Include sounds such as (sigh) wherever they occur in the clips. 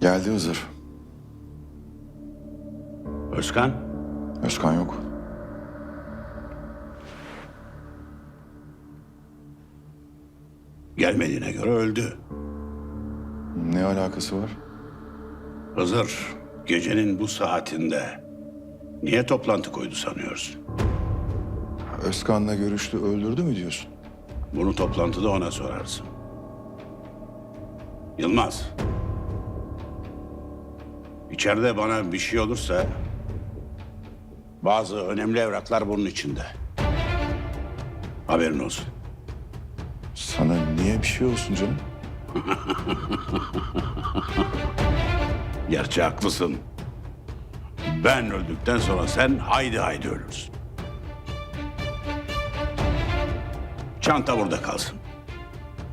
Geldi Hızır. Özkan, Özkan yok. gelmediğine göre öldü. Ne alakası var? Hızır, gecenin bu saatinde niye toplantı koydu sanıyorsun? Özkan'la görüştü, öldürdü mü diyorsun? Bunu toplantıda ona sorarsın. Yılmaz. İçeride bana bir şey olursa bazı önemli evraklar bunun içinde. Haberin olsun. Sana niye bir şey olsun canım? (laughs) Gerçi haklısın. Ben öldükten sonra sen haydi haydi ölürsün. Çanta burada kalsın.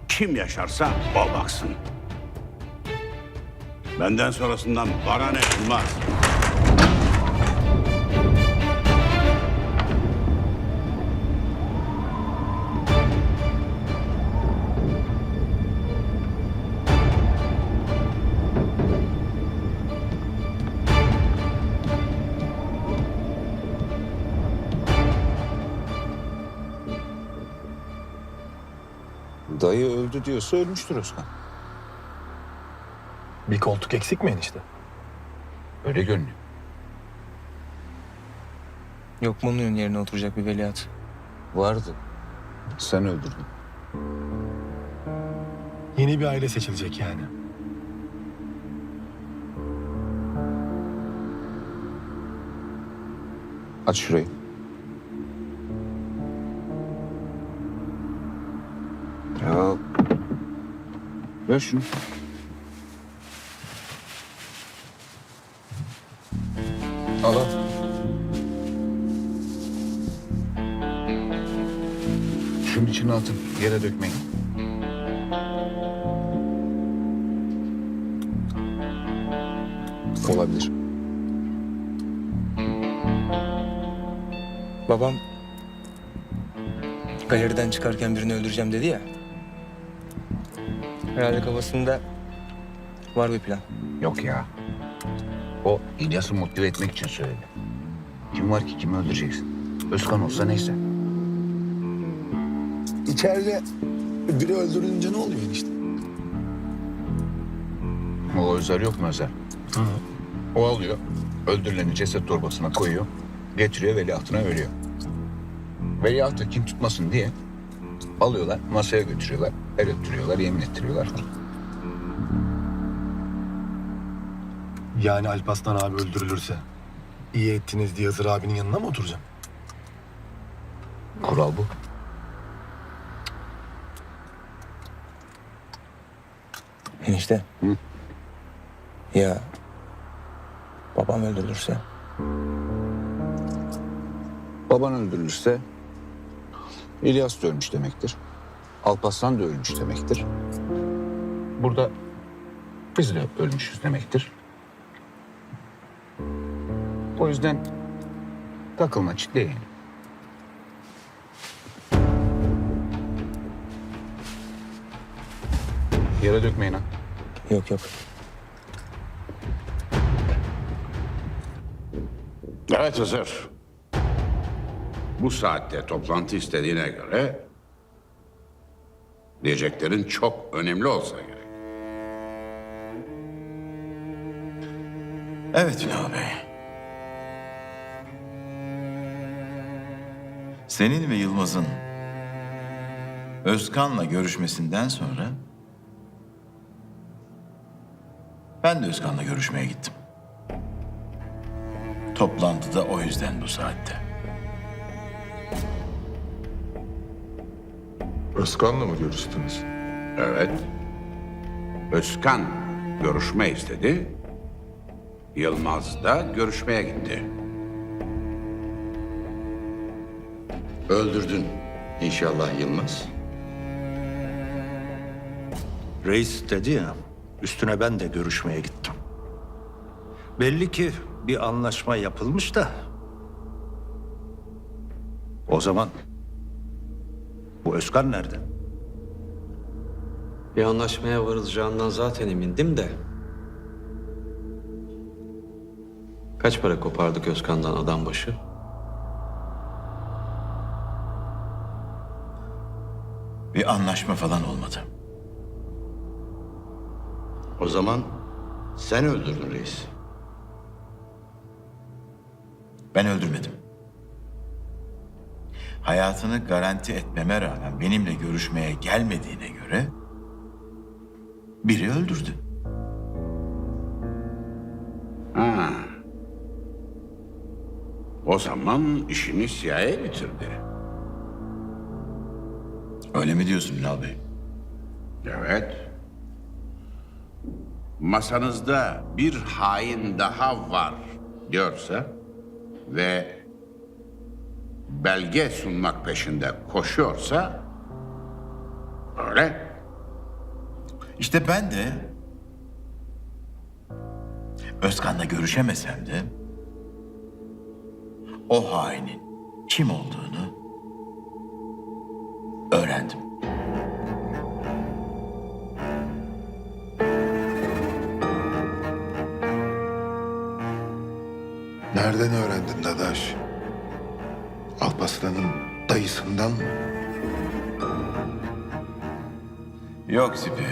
Kim yaşarsa o baksın. Benden sonrasından bana ne olmaz. Dayı öldü diyorsa ölmüştür Özkan. Bir koltuk eksik mi enişte? Öyle görünüyor. Yok mu onun yerine oturacak bir veliaht? Vardı. Sen öldürdün. Yeni bir aile seçilecek yani. Aç şurayı. Ya. Ver şunu. Al al. Şunun içine atın. Yere dökmeyin. Olabilir. Babam galeriden çıkarken birini öldüreceğim dedi ya. Herhalde kafasında var bir plan. Yok ya. O İlyas'ı motive etmek için söyledi. Kim var ki kimi öldüreceksin? Özkan olsa neyse. İçeride biri öldürülünce ne oluyor enişte? O Özer yok mu Özer? O alıyor. Öldürüleni ceset torbasına koyuyor. Getiriyor veliahtına veriyor. Veliaht da kim tutmasın diye alıyorlar masaya götürüyorlar. El öttürüyorlar, yemin ettiriyorlar falan. Yani Alpaslan abi öldürülürse iyi ettiniz diye Hızır abinin yanına mı oturacağım? Kural bu. Enişte. Hı? Ya babam öldürülürse? Baban öldürülürse İlyas da ölmüş demektir. Alparslan da ölmüş demektir. Burada biz de ölmüşüz demektir. O yüzden takılma çitleyin. Yere dökmeyin ha. Yok yok. Evet Hızır. Bu saatte toplantı istediğine göre diyeceklerin çok önemli olsa gerek. Evet Ünal Bey. Senin ve Yılmaz'ın Özkan'la görüşmesinden sonra ben de Özkan'la görüşmeye gittim. Toplantıda o yüzden bu saatte. Özkan'la mı görüştünüz? Evet. Özkan görüşme istedi. Yılmaz da görüşmeye gitti. Öldürdün inşallah Yılmaz. Reis dedi ya, üstüne ben de görüşmeye gittim. Belli ki bir anlaşma yapılmış da. O zaman bu Özkan nerede? Bir anlaşmaya varılacağından zaten emindim de Kaç para kopardık Özkan'dan adam başı? Bir anlaşma falan olmadı. O zaman sen öldürdün reis. Ben öldürmedim. Hayatını garanti etmeme rağmen benimle görüşmeye gelmediğine göre biri öldürdü. Ha. O zaman işini CIA bitirdi. Öyle mi diyorsun Ünal Bey? Evet. Masanızda bir hain daha var diyorsa ve belge sunmak peşinde koşuyorsa öyle. İşte ben de Özkan'la görüşemesem de o hainin kim olduğunu öğrendim. Nereden öğrendin Dadaş? Alpaslan'ın dayısından mı? Yok Sipi.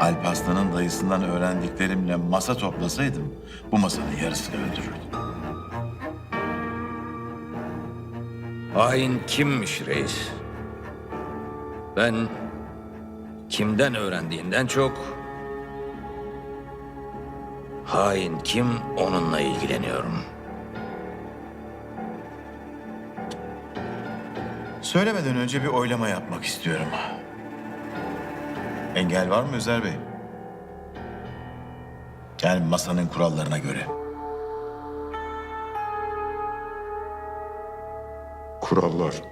Alparslan'ın dayısından öğrendiklerimle masa toplasaydım bu masanın yarısını öldürürdüm. Hain kimmiş reis? Ben kimden öğrendiğinden çok hain kim onunla ilgileniyorum. Söylemeden önce bir oylama yapmak istiyorum. Engel var mı Özer Bey? Yani masanın kurallarına göre. Kurallar.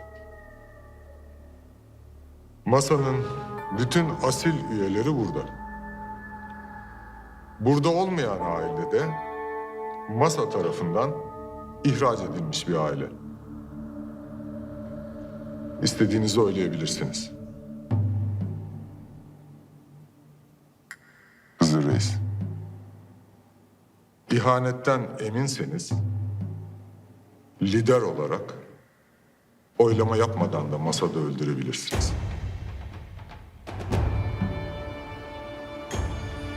Masanın bütün asil üyeleri burada. Burada olmayan aile de masa tarafından ihraç edilmiş bir aile. İstediğinizi oylayabilirsiniz. Hızır Reis. İhanetten eminseniz lider olarak oylama yapmadan da masada öldürebilirsiniz.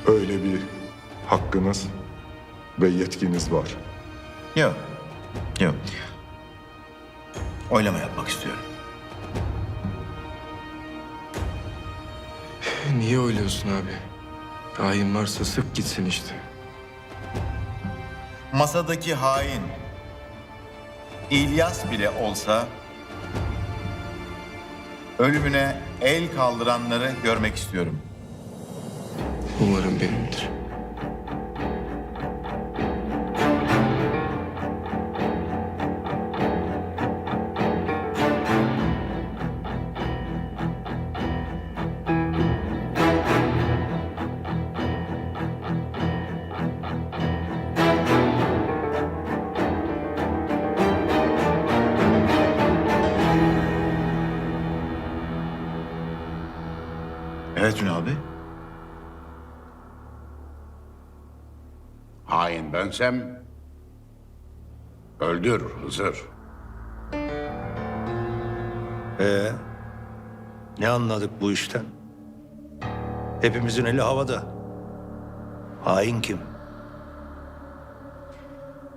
Öyle bir hakkınız ve yetkiniz var. Yok. Yok. Oylama yapmak istiyorum. Niye oyluyorsun abi? Hain varsa sık gitsin işte. Masadaki hain İlyas bile olsa ölümüne el kaldıranları görmek istiyorum. Umarım benimdir. Evet Ünal Bey. Hain bensem öldür Hızır. Ee, ne anladık bu işten? Hepimizin eli havada. Hain kim?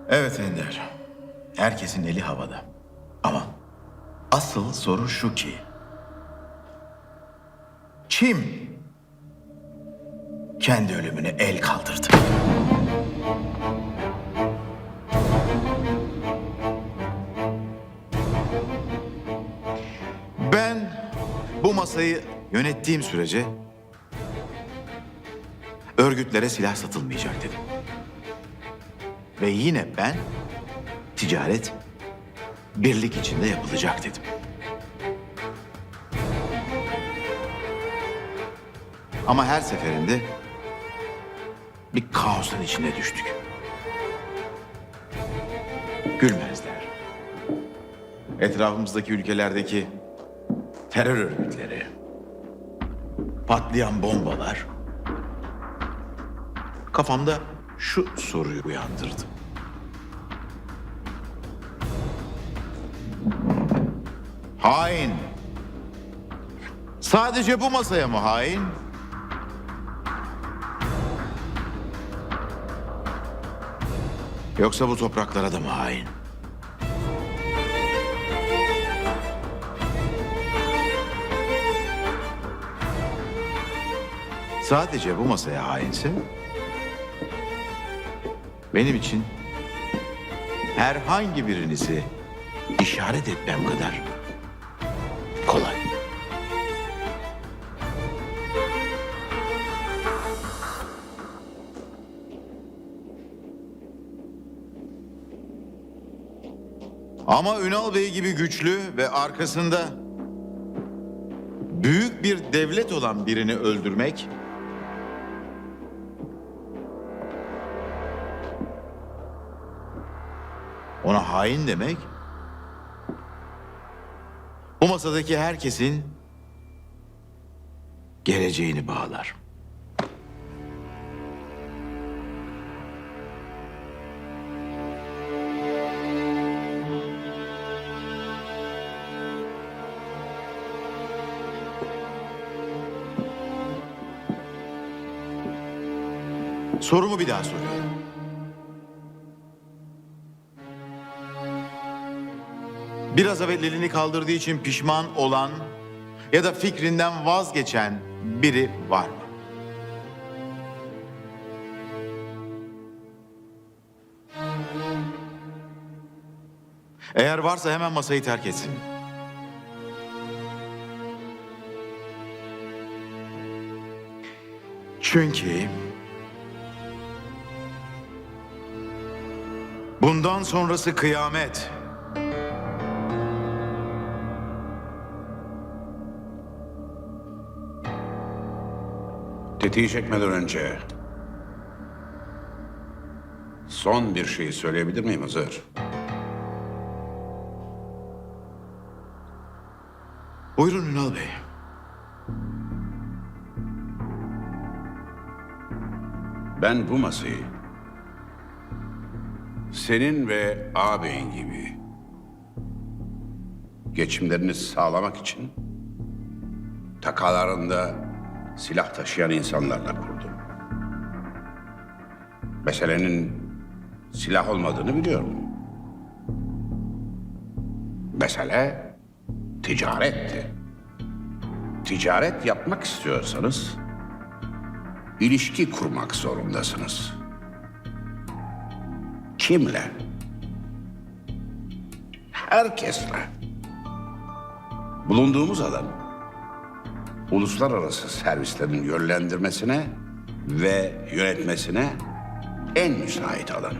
Evet Ender. Herkesin eli havada. Ama asıl soru şu ki... Kim kendi ölümüne el kaldırdı? Ben bu masayı yönettiğim sürece örgütlere silah satılmayacak dedim. Ve yine ben ticaret birlik içinde yapılacak dedim. Ama her seferinde bir kaosun içine düştük. Gülmezler. Etrafımızdaki ülkelerdeki terör örgütleri, patlayan bombalar. Kafamda şu soruyu uyandırdı. Hain. Sadece bu masaya mı hain? Yoksa bu topraklara da mı hain? Sadece bu masaya hainse benim için herhangi birinizi işaret etmem kadar kolay. Ama Ünal Bey gibi güçlü ve arkasında büyük bir devlet olan birini öldürmek ona hain demek bu masadaki herkesin geleceğini bağlar. Sorumu bir daha soruyorum. Biraz evvel elini kaldırdığı için pişman olan ya da fikrinden vazgeçen biri var mı? Eğer varsa hemen masayı terk etsin. Çünkü bundan sonrası kıyamet. Tetiği çekmeden önce son bir şey söyleyebilir miyim Hızır? Buyurun Ünal Bey. Ben bu masayı senin ve ağabeyin gibi geçimlerini sağlamak için takalarında silah taşıyan insanlarla kurdum. Meselenin silah olmadığını biliyorum. Mesele ticaretti. Ticaret yapmak istiyorsanız ilişki kurmak zorundasınız. Kimle? Herkesle. Bulunduğumuz alan uluslararası servislerin yönlendirmesine ve yönetmesine en müsait alan.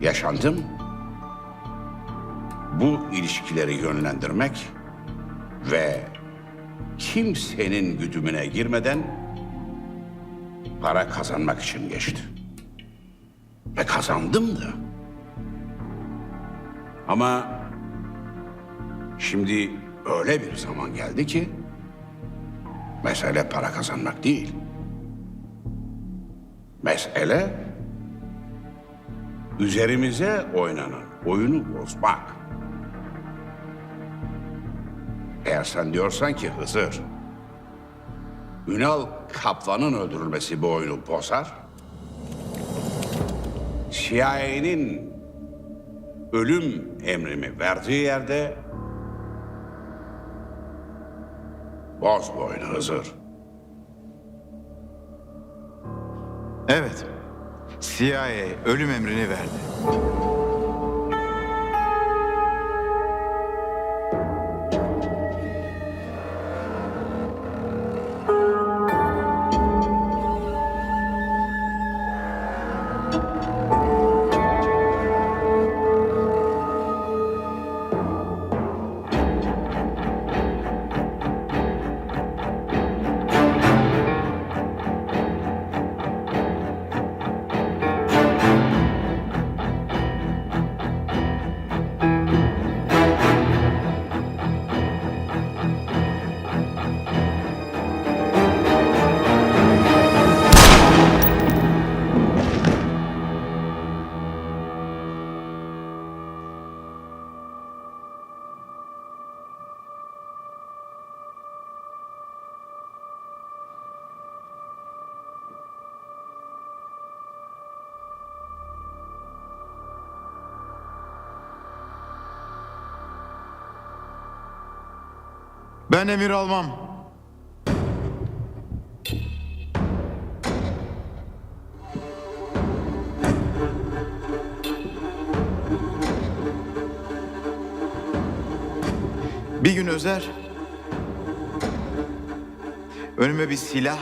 Yaşantım bu ilişkileri yönlendirmek ve kimsenin güdümüne girmeden para kazanmak için geçti. Ve kazandım da. Ama şimdi öyle bir zaman geldi ki mesele para kazanmak değil. Mesele üzerimize oynanan oyunu bozmak. Eğer sen diyorsan ki Hızır, Ünal Kaplan'ın öldürülmesi bu oyunu bozar, CIA'nin ölüm emrimi verdiği yerde boz bu oyunu Hızır. Evet. CIA ölüm emrini verdi. Ben emir almam. Bir gün Özer önüme bir silah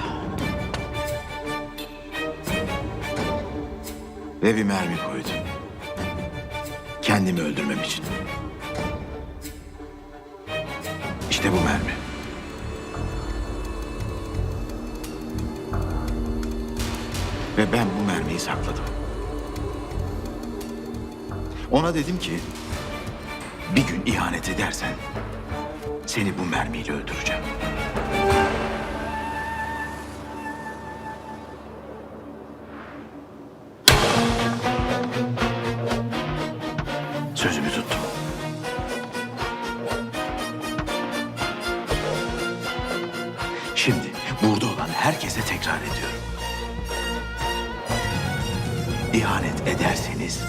ve bir mermi koydu. Kendimi öldürmem için. İşte bu mermi. Ve ben bu mermiyi sakladım. Ona dedim ki bir gün ihanet edersen seni bu mermiyle öldüreceğim. İhanet ederseniz